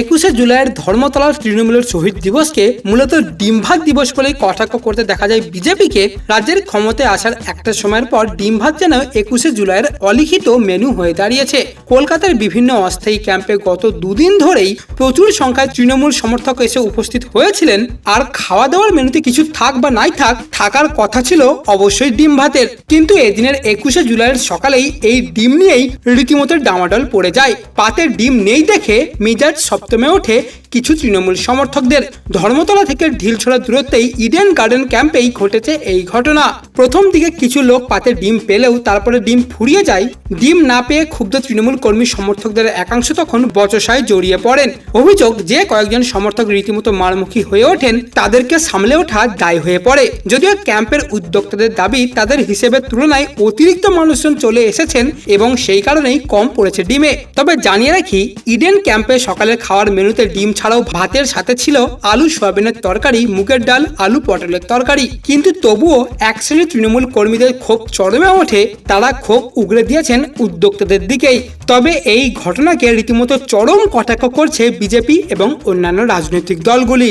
একুশে জুলাইয়ের ধর্মতলার তৃণমূলের শহীদ দিবসকে মূলত ডিমভাত দিবস বলেই কটাক্ষ করতে দেখা যায় বিজেপিকে। রাজ্যের ক্ষমতায় আসার একটা সময়ের পর ডিমভাত যেন একুশে জুলাইয়ের অলিখিত মেনু হয়ে দাঁড়িয়েছে। কলকাতার বিভিন্ন অস্থায়ী ক্যাম্পে গত দুদিন ধরেই প্রচুর সংখ্যায় তৃণমূল সমর্থক এসে উপস্থিত হয়েছিলেন। আর খাওয়া দাওয়ার মেনুতে কিছু থাক বা নাই থাক, থাকার কথা ছিল অবশ্যই ডিম ভাতের কিন্তু এদিনের একুশে জুলাইয়ের সকালেই এই ডিম নিয়েই রীতিমতো ডামাডল পড়ে যায়। পাতে ডিম নেই দেখে মিজাজ সপ্তমে ওঠে কিছু তৃণমূল সমর্থকদের ধর্মতলা থেকে ঢিল ঢিলছড়া দূরত্বেই ইডেন গার্ডেন ক্যাম্পেই ঘটেছে এই ঘটনা। প্রথম দিকে কিছু লোক পাতে ডিম পেলেও তারপরে ডিম ফুরিয়ে যায়। ডিম না পেয়ে ক্ষুব্ধ তৃণমূল কর্মী সমর্থকদের একাংশ তখন বচসায় জড়িয়ে পড়েন। অভিযোগ যে কয়েকজন সমর্থক রীতিমতো মারমুখী হয়ে ওঠেন, তাদেরকে সামলে ওঠা দায় হয়ে পড়ে। যদিও ক্যাম্পের উদ্যোক্তাদের দাবি, তাদের হিসেবে তুলনায় অতিরিক্ত মানুষজন চলে এসেছেন এবং সেই কারণেই কম পড়েছে ডিমে। তবে জানিয়ে রাখি ইডেন ক্যাম্পে সকালের খাওয়ার মেনুতে ডিম ছাড়াও ভাতের সাথে ছিল আলু, সয়াবিনের তরকারি, মুগের ডাল, আলু পটলের তরকারি। কিন্তু তবুও এক শ্রেণির তৃণমূল কর্মীদের ক্ষোভ চরমে ওঠে। তারা ক্ষোভ উগড়ে দিয়েছেন উদ্যোক্তাদের দিকেই। তবে এই ঘটনাকে রীতিমতো চরম কটাক্ষ করছে বিজেপি এবং অন্যান্য রাজনৈতিক দলগুলি।